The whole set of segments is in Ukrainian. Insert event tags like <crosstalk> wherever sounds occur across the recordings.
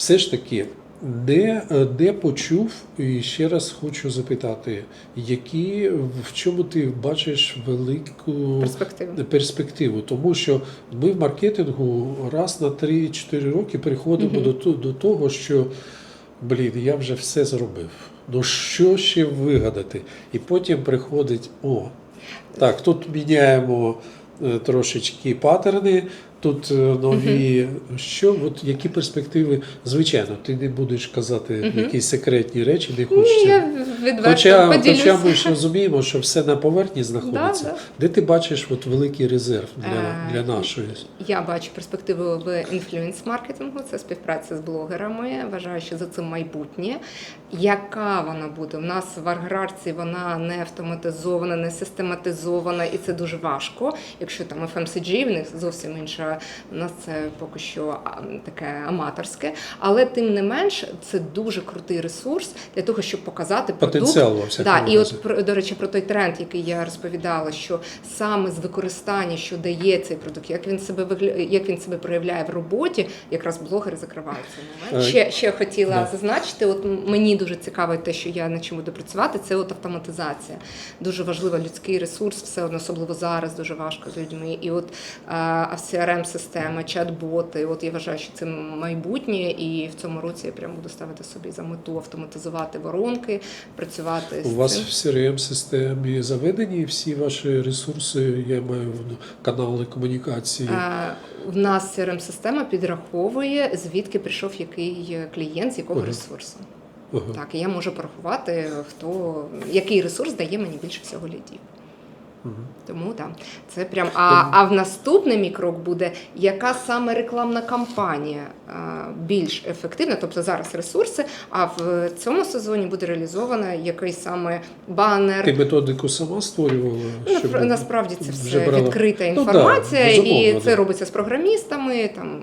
все ж таки, де, де почув, і ще раз хочу запитати, які, в чому ти бачиш велику Перспективи. перспективу? Тому що ми в маркетингу раз на 3-4 роки приходимо Мгм. до, до того, що блін, я вже все зробив. Ну що ще вигадати? І потім приходить: о, так, тут міняємо е, трошечки паттерни, тут е, нові. Що, от які перспективи? Звичайно, ти не будеш казати Мгм. якісь секретні речі, не Ні, хочеться. я відверто Хоча, поділюсь. хоча ми ж розуміємо, що все на поверхні знаходиться. Да, да. Де ти бачиш от великий резерв для, Е, для нашої? Я бачу перспективу в інфлюенс-маркетингу, це співпраця з блогерами. Вважаю, що за цим майбутнє. Яка вона буде? У нас в аграрці вона не автоматизована, не систематизована, і це дуже важко. Якщо там FMCG, в них зовсім інша, у нас це поки що таке аматорське. Але тим не менш, це дуже крутий ресурс для того, щоб показати продукт. Потенціал всякому Да, і от до речі, про той тренд, який я розповідала, що саме з використання, що дає цей продукт, як він себе вигля... як він себе проявляє в роботі, якраз блогери закривають цей момент. Е, Ще ще хотіла да. зазначити. От мені дуже цікаво те, що я над чим буду працювати, це от автоматизація. Дуже важливий людський ресурс, все одно особливо зараз дуже важко з людьми. І от а crm система чат-боти. От я вважаю, що це майбутнє, і в цьому році я прямо буду ставити собі за мету автоматизувати воронки, працювати У з вас цим. в crm системі заведені всі ваші ресурси, я маю канали комунікації. Е, В нас crm система підраховує, звідки прийшов який клієнт, з якого Ага. ресурсу. Ага. Так, і я можу порахувати, хто який ресурс дає мені більше всього лідів. Тому так, це прям. А, а в наступний мій крок буде, яка саме рекламна кампанія е, більш ефективна, тобто зараз ресурси, а в цьому сезоні буде реалізована який саме банер. Ти методику сама створювала? Ну, щоб насправді це все брала? відкрита Ну, да, інформація, і да. це робиться з програмістами, там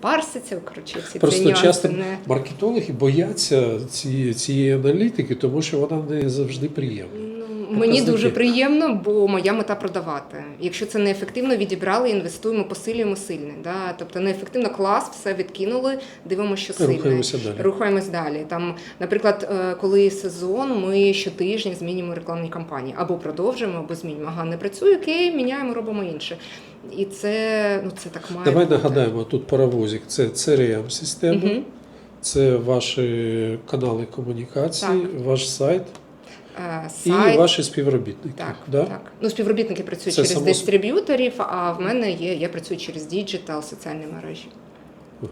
парситься, коротше, всі ці Просто нюанси часто не маркетологи бояться ці, цієї аналітики, тому що вона не завжди приємна. Мені дуже приємно, бо моя мета продавати. Якщо це неефективно, відібрали, інвестуємо, посилюємо сильне. Да? Тобто неефективно клас, все відкинули, дивимося, що сильне. Рухаємося далі. Рухаємось далі. Там, наприклад, е, коли сезон, ми щотижня змінюємо рекламні кампанії або продовжуємо, або змінюємо. Ага, не працює, окей, міняємо, робимо інше. І це ну це так має Давай бути. нагадаємо, тут паровозик це crm система Мгм. це ваші канали комунікації, ваш сайт Е, і ваші співробітники. Так, да? так. Ну, співробітники працюють Це через само- дистриб'юторів, а в мене є, я працюю через діджитал, соціальні мережі.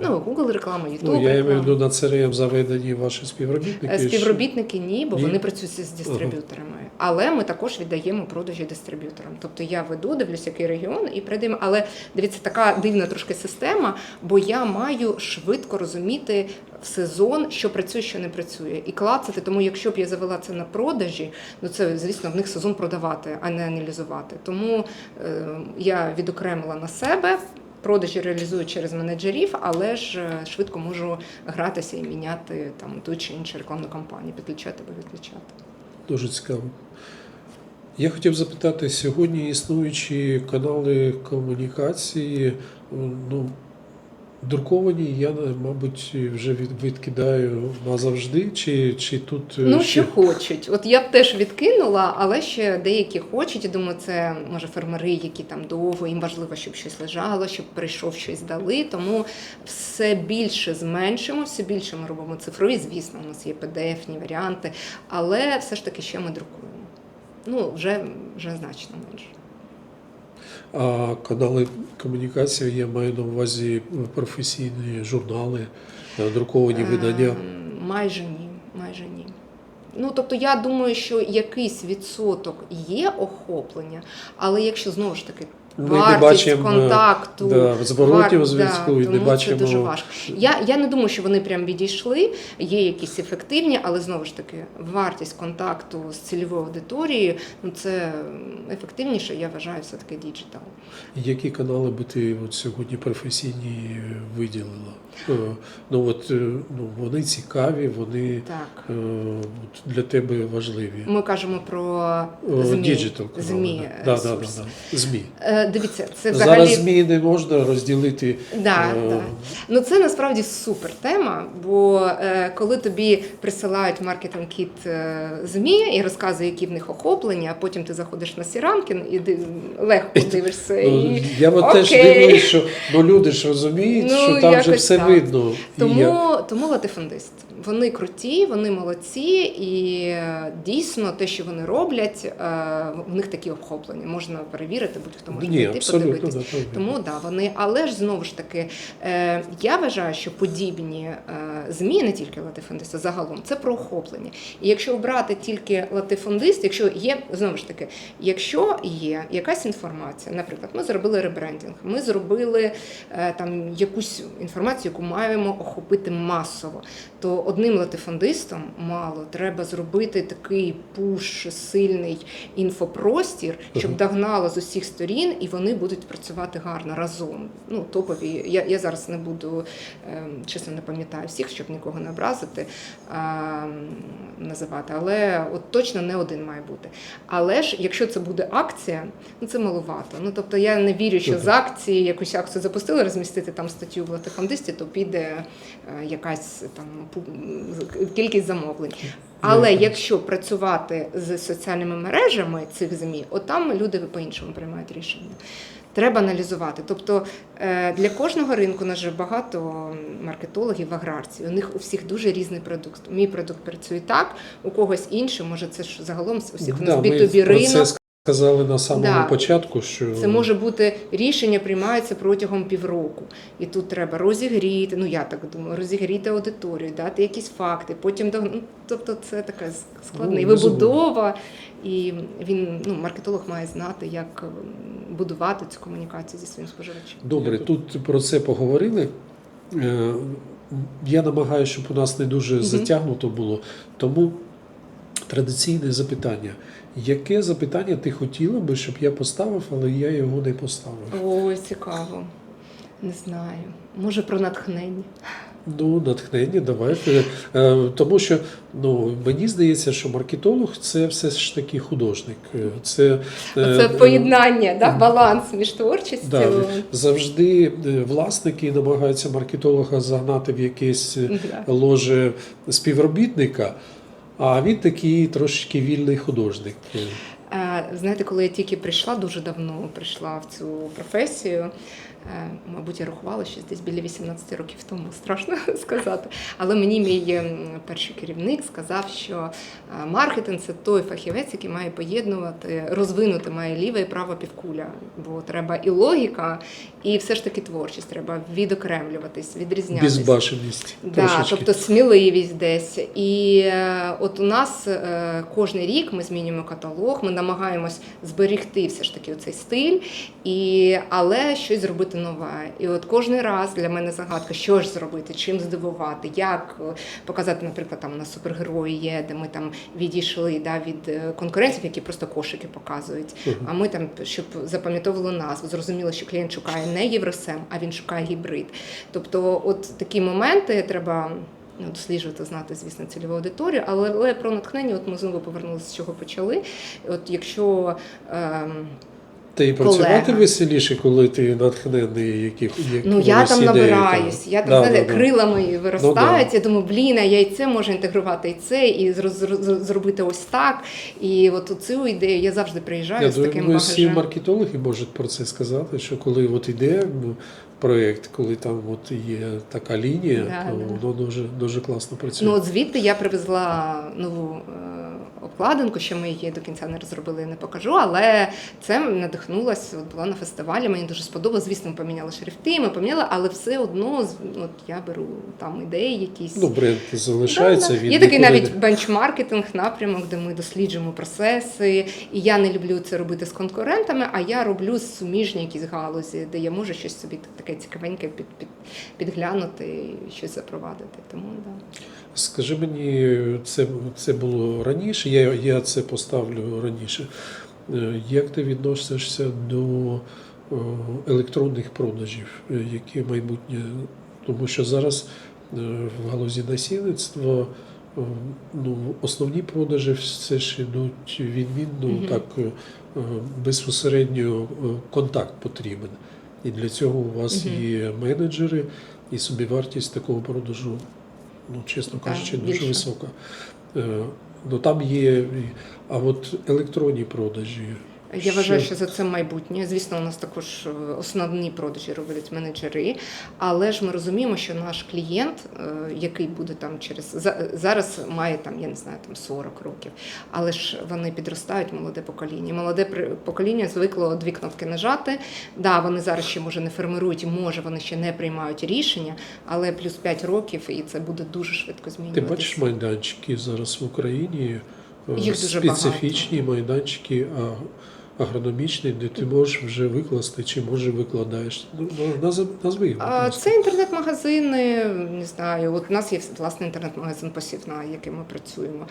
Ну, Google реклама, YouTube Ну, я маю в реклама. виду на CRM заведені ваші співробітники. Е, Співробітники ні, бо Ні? вони працюють з дистриб'юторами. Але ми також віддаємо продажі дистриб'юторам. Тобто я веду, дивлюсь, який регіон і передаємо. Але дивіться, така дивна трошки система, бо я маю швидко розуміти в сезон, що працює, що не працює, і клацати. Тому, якщо б я завела це на продажі, ну це звісно в них сезон продавати, а не аналізувати. Тому е, я відокремила на себе. Продажі реалізую через менеджерів, але ж е, швидко можу гратися і міняти там ту чи іншу рекламну кампанію, підключати або відключати. Дуже цікаво. Я хотів запитати, сьогодні існуючі канали комунікації, ну, друковані, я, мабуть, вже від, відкидаю назавжди, чи, чи тут е, Ну, ще що хочуть. От я б теж відкинула, але ще деякі хочуть. Я думаю, це може фермери, які там довго, їм важливо, щоб щось лежало, щоб прийшов щось дали. Тому все більше зменшимо, все більше ми робимо цифрові. Звісно, у нас є PDF-ні варіанти, але все ж таки ще ми друкуємо. Ну, вже, вже значно менше. А канали комунікації, я маю на увазі професійні журнали, е, друковані видання. Ем, Майже ні, майже ні. Ну, тобто я думаю, що якийсь відсоток є охоплення, але якщо знову ж таки Ми не вартість бачимо, контакту, да, зворотів вар- зв'язку і не бачимо- Це дуже важко. Я, я не думаю, що вони прям відійшли, є якісь ефективні, але знову ж таки, вартість контакту з цільовою аудиторією, ну це ефективніше, я вважаю, все-таки діджитал. Які канали би ти от сьогодні професійні виділила? Е, Ну от е, ну, вони цікаві, вони Так. е, для тебе важливі. Ми кажемо про ЗМІ. Канали, ЗМІ, да. Да, да, да, да. ЗМІ. Дивіться, це взагалі Зараз ЗМІ не можна розділити. Да, Е, да. Ну це насправді супер тема, бо е, коли тобі присилають маркетинг кіт е, ЗМІ і розказує, які в них охоплення, а потім ти заходиш на Сірамкін і ди- легко дивишся. Ну, І... я от теж дивлюсь, що ну, люди ж розуміють, Ну, що там вже все так. видно. Тому, тому латифундист. Вони круті, вони молодці, і е, дійсно те, що вони роблять, е, в них такі охоплення. Можна перевірити, будь-хто може Ні, прийти, подивитись. да, так. Тому да, вони, але ж знову ж таки, е, я вважаю, що подібні змі, не тільки латифундисти, загалом це про охоплення. І якщо обрати тільки латифундист, якщо є знову ж таки, якщо є якась інформація, наприклад, ми зробили ребрендинг, ми зробили там якусь інформацію, яку маємо охопити масово, то одним латифундистом мало треба зробити такий пуш сильний інфопростір, щоб догнало з усіх сторін, і вони будуть працювати гарно разом. Ну, топові. Я, я зараз не буду, ем, чесно не пам'ятаю всіх, щоб нікого не образити, ем, називати, але от точно не один має бути. Але ж, якщо це буде акція, ну це маловато. Ну тобто я не вірю, що з акції якусь акцію запустили, розмістити там статтю в латифундисті, то піде е, якась там кількість замовлень. Але якщо працювати з соціальними мережами цих ЗМІ, от там люди по-іншому приймають рішення. Треба аналізувати. Тобто е, для кожного ринку нас же багато маркетологів, аграрців. У них у всіх дуже різний продукт. Мій продукт працює так, у когось інший. Може, це ж загалом у всіх у нас B2B ринок. Сказали на самому Да. початку, що Це може бути рішення приймається протягом півроку, і тут треба розігріти. Ну я так думаю, розігріти аудиторію, дати якісь факти. Потім до ну, тобто це така складна Ну, вибудова, і він ну маркетолог має знати, як будувати цю комунікацію зі своїм споживачем. Добре, тут про це поговорили. Е, Я намагаюся, щоб у нас не дуже затягнуто було. Тому традиційне запитання. Яке запитання ти хотіла би, щоб я поставив, але я його не поставив? Ой, цікаво. Не знаю. Може про натхнення. Ну, натхнення, давайте. Е, Тому що ну, мені здається, що маркетолог це все ж таки художник. Е, Це, е, Це поєднання, да, баланс між творчістю. Да, завжди власники намагаються маркетолога загнати в якесь ложе співробітника, а він такий трошечки вільний художник. Е, Знаєте, коли я тільки прийшла, дуже давно прийшла в цю професію. Е, Мабуть, я рахувала щось десь біля 18 років тому, страшно <laughs> сказати. Але мені мій ем, перший керівник сказав, що е, маркетинг це той фахівець, який має поєднувати, розвинути має ліве і право півкуля. Бо треба і логіка, і все ж таки творчість. Треба відокремлюватись, відрізнятися. Безбашеність. Да, тобто сміливість десь. І е, от у нас кожен рік ми змінюємо каталог, ми намагаємось зберегти все ж таки оцей стиль, і, але щось зробити нове. І от кожен раз для мене загадка, що ж зробити, чим здивувати, як е, показати, наприклад, там у нас супергерої є, де ми там відійшли да, від е, конкурентів, які просто кошики показують. А ми там, щоб запам'ятовували назву, зрозуміло, що клієнт шукає не євросем, а він шукає гібрид. Тобто, от такі моменти треба. Ну, досліджувати, знати, звісно, цільову аудиторію, але, але про натхнення, от ми знову повернулися з чого почали. От якщо ем, Та і працювати колега. веселіше, коли ти натхнений яких ну я там набираюсь, я там Да, знаєте, да, крила мої виростають. Ну, да. Я думаю, блін, а я і це можу інтегрувати, і це, і зробити ось так. І от цю ідею я завжди приїжджаю Я з таким думаю, всі маркетологи можуть про це сказати, що коли от ідея ну, проєкт, коли там от є така лінія, Да, то да. воно дуже, дуже класно працює. Ну от звідти я привезла нову е, обкладинку, що ми її до кінця не розробили, я не покажу. Але це надихнулася, от була на фестивалі. Мені дуже сподобалось. Звісно, ми поміняли шрифти, ми поміняли, але все одно от я беру там ідеї якісь. Ну, бренд залишається. Да, да. Він Є такий навіть бенчмаркетинг напрямок, де ми досліджуємо процеси. І я не люблю це робити з конкурентами, а я роблю суміжні якісь галузі, де я можу щось собі таке цікавеньке під, під, підглянути і щось запровадити. Тому да. Скажи мені, це, це було раніше, я, я це поставлю раніше. Е, Як ти відносишся до е, електронних продажів? Е, Яке майбутнє? Тому що зараз в галузі насильництва е, ну, основні продажі все ж йдуть відмінно, Мгм. так е, е, безпосередньо контакт потрібен. І для цього у вас угу. є менеджери, і собівартість такого продажу, ну, чесно Так, кажучи, дуже більше. висока. Е, Ну, там є, а от електронні продажі. Я вважаю, Що? за це майбутнє. Звісно, у нас також е, основні продажі роблять менеджери, але ж ми розуміємо, що наш клієнт, е, який буде там через за- зараз, має там, я не знаю, там 40 років, але ж вони підростають молоде покоління. Молоде покоління звикло дві кнопки нажати. Да, вони зараз ще може не формирують, може вони ще не приймають рішення, але плюс 5 років, і це буде дуже швидко Ти бачиш майданчики зараз в Україні, Їх дуже специфічні майданчики а, агрономічні, де ти можеш вже викласти чи може викладаєш. Ну, на- назви ласка. Це інтернет-магазини, не знаю. От у нас є власний інтернет-магазин посівна, яким ми працюємо.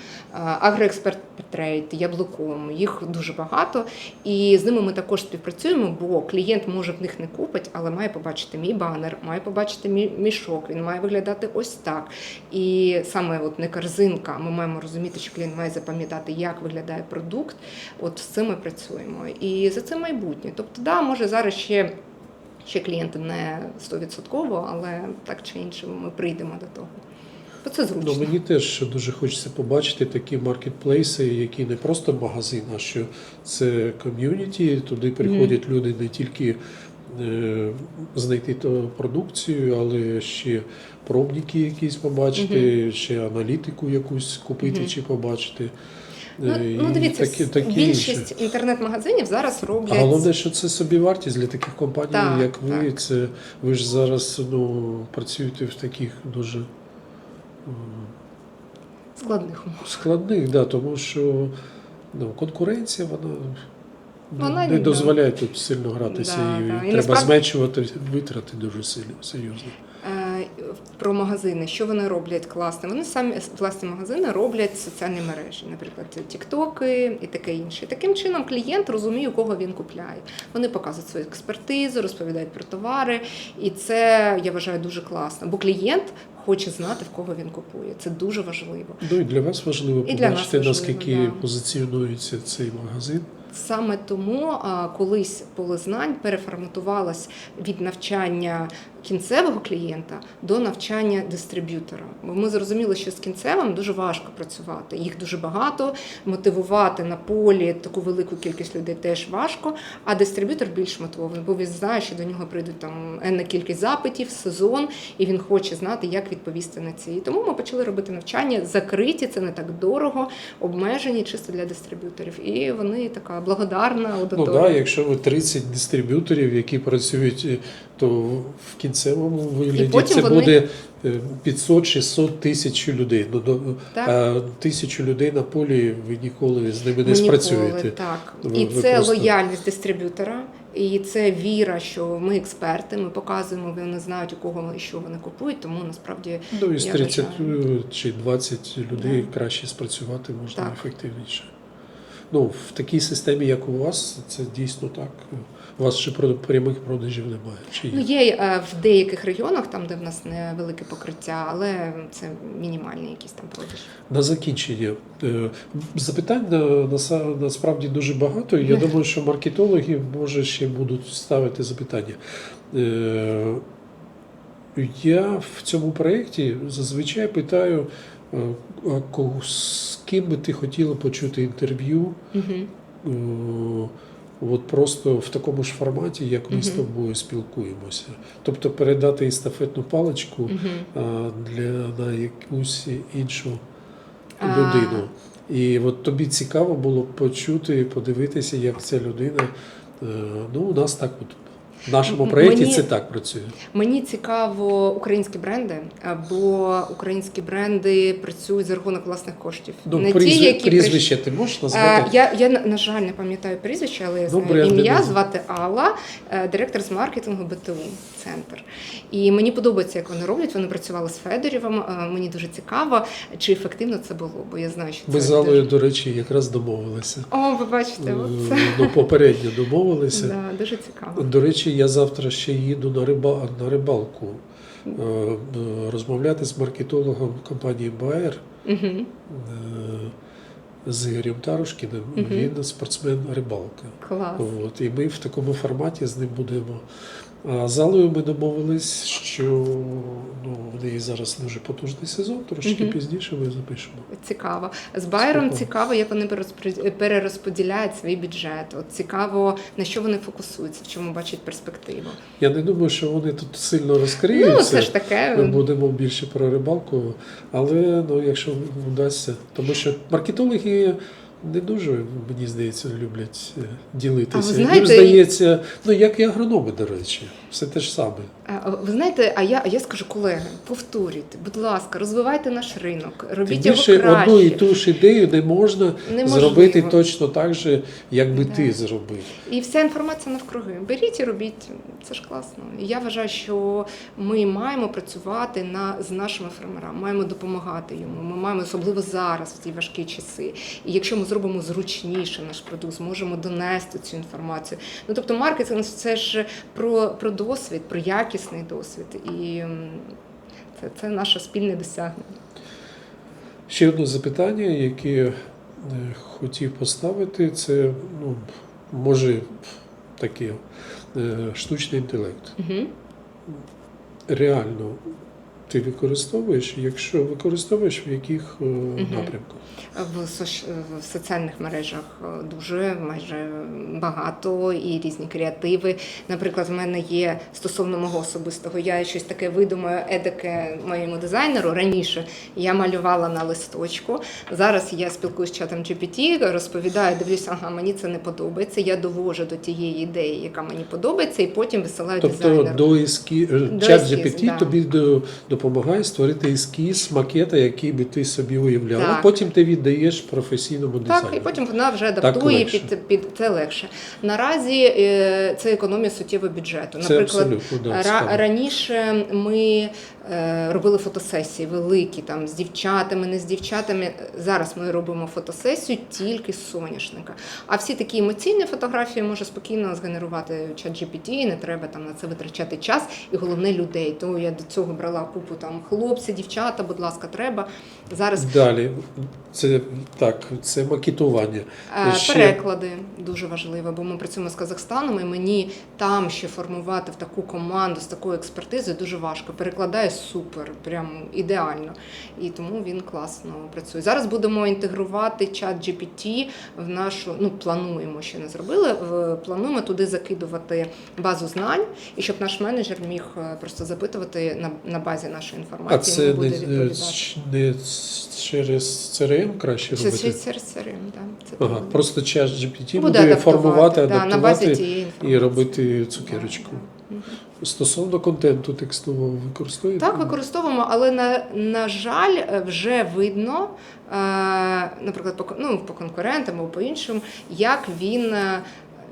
Агроексперт Трейд, Яблуком, їх дуже багато. І з ними ми також співпрацюємо, бо клієнт може в них не купить, але має побачити мій банер, має побачити мій мішок. Він має виглядати ось так. І саме от не корзинка. Ми маємо розуміти, що клієнт має запам'ятати, як виглядає продукт. От з цим ми працюємо. І за це майбутнє. Тобто, да, може зараз ще. Ще клієнти не 100%, але так чи інше ми прийдемо до того. Бо це зручно. Ну, мені теж дуже хочеться побачити такі маркетплейси, які не просто магазин, а що це ком'юніті. Туди приходять люди не тільки е, знайти ту продукцію, але ще пробники якісь побачити, ще аналітику якусь купити Мгм. чи побачити. Ну, Е, ну дивіться, такі- такі більшість інтернет-магазинів зараз роблять. А головне, що це собівартість для таких компаній, Так, як ви. так. Це ви ж зараз ну, працюєте в таких дуже складних умов. складних, да, тому що ну, конкуренція вона, Вона не дозволяє тут сильно гратися Да, і, да. І треба насправді- зменшувати витрати дуже сильно серйозно. Про магазини, що вони роблять класно? Вони самі власні магазини роблять соціальні мережі, наприклад, тіктоки і таке інше. Таким чином клієнт розуміє, у кого він купляє. Вони показують свою експертизу, розповідають про товари, і це я вважаю дуже класно. Бо клієнт хоче знати, в кого він купує. Це дуже важливо. Ну і для вас важливо І для нас побачити, важливо, наскільки да. позиціонується цей магазин. Саме тому колись поле знань переформатувалось від навчання кінцевого клієнта до навчання дистриб'ютора. Бо ми зрозуміли, що з кінцевим дуже важко працювати. Їх дуже багато, мотивувати на полі таку велику кількість людей теж важко. А дистриб'ютор більш мотивований, бо він знає, що до нього прийдуть там енна кількість запитів, сезон, і він хоче знати, як відповісти на ці. І тому ми почали робити навчання закриті, це не так дорого, обмежені чисто для дистриб'юторів. І вони така благодарна Ну аудиторія. да, якщо ви 30 дистриб'юторів, які працюють, е, то в кінцевому вигляді це вони- буде е, 500-600 тисяч людей. Ну, до, Так. а тисячу людей на полі ви ніколи з ними не Ми спрацюєте. ніколи, так. Ви- і ви це просто- лояльність дистриб'ютора, і це віра, що ми експерти, ми показуємо, вони знають, у кого і що вони купують, тому насправді Ну, із 30 вважаю. чи 20 людей Да. краще спрацювати можна Так. ефективніше. Ну, в такій системі, як у вас, це дійсно так. У вас ще прямих продажів немає. Чи є? ну, є е, в деяких регіонах, там, де в нас невелике покриття, але це мінімальні якісь там продажі. На закінчення е, запитань насправді дуже багато. Я <laughs> думаю, що маркетологи може ще будуть ставити запитання. Е, Я в цьому проєкті зазвичай питаю, а з ким би ти хотіла почути інтерв'ю. Угу. Е, От просто в такому ж форматі, як ми з тобою спілкуємося. Тобто передати естафетну паличку Угу. а, для на якусь іншу А. людину. І от тобі цікаво було почути, подивитися, як ця людина. е, Ну, у нас так от в нашому проєкті мені- це так працює. Мені цікаво українські бренди, бо українські бренди працюють за рахунок власних коштів. Ну, не прізв... ті, які прізвище ти можеш Е, назвати? Я, я, на- жаль, не пам'ятаю прізвище, але я Ну, знаю ім'я звати Алла, е, директор з маркетингу БТУ Центр. І мені подобається, як вони роблять. Вони працювали з Федорівом. Е, Мені дуже цікаво, чи ефективно це було, бо я знаю, що Ми це з Аллою, дуже- до речі, якраз домовилися. О, ви бачите, Е. Ну, попередньо домовилися. Да, дуже цікаво. До речі, я завтра ще їду на, риба... на рибалку. е, розмовляти з маркетологом компанії Bayer Угу. з Ігорем Тарушкіним. Угу. Він спортсмен рибалка. Клас. От, і ми в такому форматі з ним будемо. Залою ми домовились, що ну, в неї зараз дуже потужний сезон, трошки пізніше ми запишемо. Цікаво. З Байером Цікаво. цікаво, як вони перерозподіляють свій бюджет. От цікаво, на що вони фокусуються, в чому бачать перспективу. Я не думаю, що вони тут сильно розкриються. Ну, це ж таке. Ми будемо більше про рибалку, але ну, якщо вдасться, тому що маркетологи не дуже, мені здається, люблять е, ділитися. А ви Їм здається, ну як і агрономи, до речі, все те ж саме. А, Ви знаєте, а я, а я скажу, колеги, повторюйте, будь ласка, розвивайте наш ринок, Тим робіть його більше краще. одну і ту ж ідею не можна Неможливо. зробити точно так же, як би Да. ти зробив. І вся інформація навкруги. Беріть і робіть. Це ж класно. І я вважаю, що ми маємо працювати на, з нашими фермерами, маємо допомагати йому. Ми маємо особливо зараз, в ці важкі часи. І якщо ми зробимо зручніше наш продукт, зможемо донести цю інформацію. Ну тобто, маркетинг це ж про, про досвід, про якісний досвід. І це, це наше спільне досягнення. Ще одне запитання, яке е, хотів поставити, це ну, може таке е, штучний інтелект. Угу. Реально ти використовуєш, якщо використовуєш, в яких е, напрямках? В, соціальних мережах е, дуже майже багато і різні креативи. Наприклад, в мене є стосовно мого особистого, я щось таке видумаю, едике моєму дизайнеру. Раніше я малювала на листочку. Зараз я спілкуюся з чатом GPT, розповідаю, дивлюся, ага, мені це не подобається. Я довожу до тієї ідеї, яка мені подобається, і потім висилаю Тобто дизайнеру. до ескіз, До чат GPT да. тобі до- допомагає створити ескіз макета, який би ти собі уявляв. Так. Потім ти віддаєш професійному дизайнеру. Так, і потім вона вже адаптує під, під це легше. Наразі е, це економія суттєвого бюджету. Це Наприклад, абсолютно да, ра- раніше ми е, робили фотосесії великі там з дівчатами, не з дівчатами. Зараз ми робимо фотосесію тільки з соняшника. А всі такі емоційні фотографії може спокійно згенерувати чат GPT, не треба там на це витрачати час і головне людей. То я до цього брала купу там хлопці, дівчата, будь ласка, треба. Зараз Далі, це так, це макетування. Е, Ще- Переклади дуже важливо, бо ми працюємо з Казахстаном, і мені там ще формувати в таку команду з такою експертизою дуже важко. Перекладає супер, прям ідеально. І тому він класно працює. Зараз будемо інтегрувати чат GPT в нашу. Ну плануємо ще не зробили. Плануємо туди закидувати базу знань, і щоб наш менеджер міг е, просто запитувати на, на базі нашої А інформації. це буде не, не через CRM краще Це робити? це CRM, да. Це Ага, так. просто чат GPT Буде буде, адаптувати, формувати, да, на базі адаптувати і робити цукерочку. Да, да. Стосовно контенту текстового використовуєте? Так, використовуємо, але на, на жаль, е, вже видно, е, наприклад, по, ну, по конкурентам або по іншим, як він.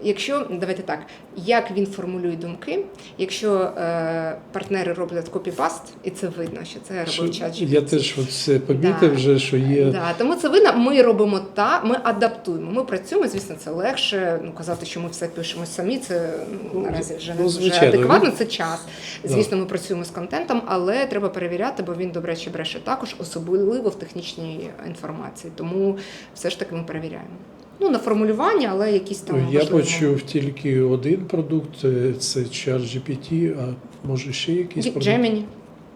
Якщо давайте так, як він формулює думки, якщо е, партнери роблять копіпаст, і це видно, що це робив чат Я теж це помітив Да. вже, що є. Да, тому це видно. Ми робимо та ми адаптуємо. Ми працюємо. Звісно, це легше. Ну казати, що ми все пишемо самі. Це ну, наразі вже Ну, не адекватно. Це час. Да. Звісно, ми працюємо з контентом, але треба перевіряти, бо він добре чи бреше також, особливо в технічній інформації. Тому все ж таки ми перевіряємо. Ну на формулювання, але якісь там Я важливі почув тільки один продукт, е, це чат GPT, а може ще якийсь продукт? Gemini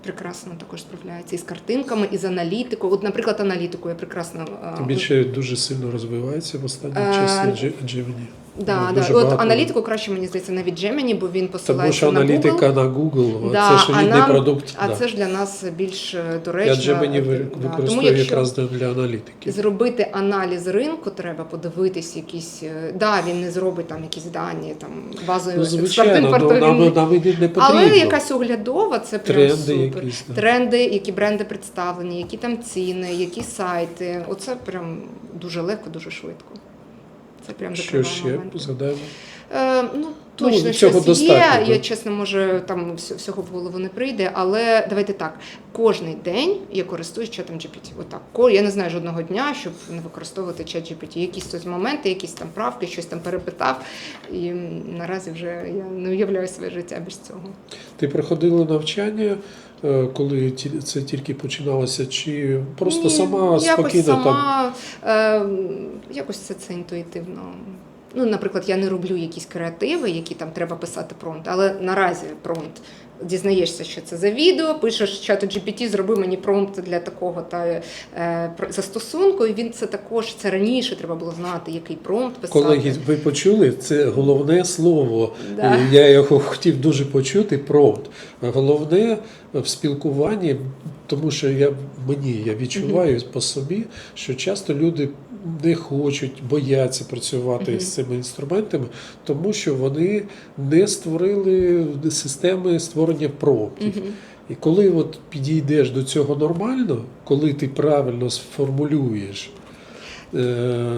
прекрасно також справляється і з картинками, і з аналітикою. От, наприклад, аналітику я прекрасно більше дуже сильно розвивається в останні часи часі Gemini. Да, да. дуже От багато. аналітику краще мені здається навіть Gemini, бо він Тому посилається що на аналітика Google. на Google, Да, це ж а рідний нам- продукт. А да. це ж для нас більш е, Я доречно. Gemini ви- Да, Тому якраз для, аналітики. зробити аналіз ринку, треба подивитись якісь. е, Да, він не зробить там якісь дані, там базові Ну, звичайно, ну, нам, нам і не потрібно. Але якась оглядова, це прям Тренди супер. якісь. да. Тренди, які бренди представлені, які там ціни, які сайти. Оце прям дуже легко, дуже швидко. Це прям Що ще згадаємо? Е, ну, точно цього щось достатньо, є. так? Я чесно, може, там всього в голову не прийде, але давайте так. Кожний день я користуюсь чатом GPT. Отак. Ко- Я не знаю жодного дня, щоб не використовувати чат GPT. Якісь тут моменти, якісь там правки, щось там перепитав. І наразі вже я не уявляю своє життя без цього. Ти проходила навчання коли це тільки починалося, чи просто Ні, сама спокійна спокійно там? е, якось це, це інтуїтивно. Ну, наприклад, я не роблю якісь креативи, які там треба писати пронт, але наразі промпт. Дізнаєшся, що це за відео, пишеш чату GPT, зроби мені промпт для такого та е, застосунку. І він це також це раніше треба було знати, який промпт писати. Колеги, ви почули? Це головне слово. Да. Е, Я його хотів дуже почути. Промпт. Головне в спілкуванні, тому що я мені я відчуваю по собі, що часто люди не хочуть, бояться працювати з цими інструментами, тому що вони не створили системи створення. Мгм. І коли от підійдеш до цього нормально, коли ти правильно сформулюєш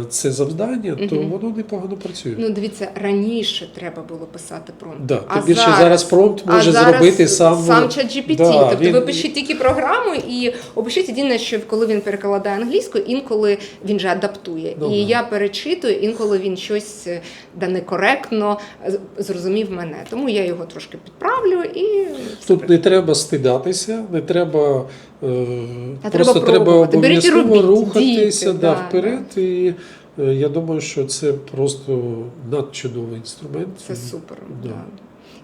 це завдання, то воно непогано працює. Ну, дивіться, раніше треба було писати промпт. Да, а більше зараз промпт а може зараз зробити сам- сам чат GPT. Да, тобто він- ви пишіть тільки програму і опишіть єдине, що коли він перекладає англійською, інколи він же адаптує. Ну, і я перечитую, інколи він щось е, да некоректно е, зрозумів мене. Тому я його трошки підправлю і Тут не треба стидатися, не треба. Е, А просто треба обов'язково рухатися дійте, да, да, вперед. І е, я думаю, що це просто надчудовий інструмент. Це супер. Да. Да.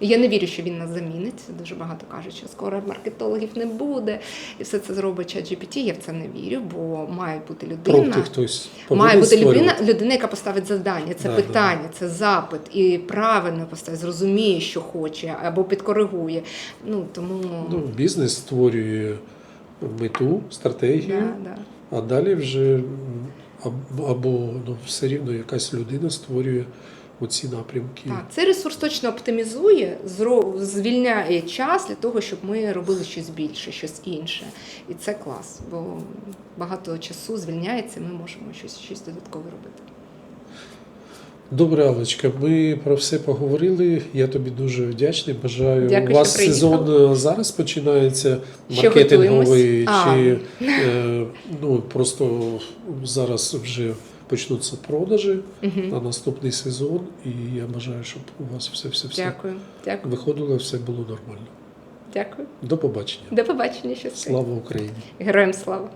Я не вірю, що він нас замінить. Дуже багато кажуть, що скоро маркетологів не буде, і все це зробить чат GPT. Я в це не вірю, бо має бути людина. Промпти хтось Має бути людина, людина, яка поставить завдання. Це Да, питання, це запит, і правильно поставить, зрозуміє, що хоче, або підкоригує. Ну тому Ну, бізнес створює мету, стратегію, да, да. а далі вже або, ну, все рівно якась людина створює оці напрямки. Так, цей ресурс точно оптимізує, звільняє час для того, щоб ми робили щось більше, щось інше. І це клас, бо багато часу звільняється, ми можемо щось, щось додаткове робити. Добре, Алечка, ми про все поговорили. Я тобі дуже вдячний. Бажаю. Дякую, У вас сезон е, зараз починається маркетинговий, чи е, ну просто зараз вже почнуться продажі на наступний сезон, і я бажаю, щоб у вас все все все Дякую, дякую, виходило, все було нормально. дякую. До побачення. До побачення, щасливо. Слава Україні! Героям слава!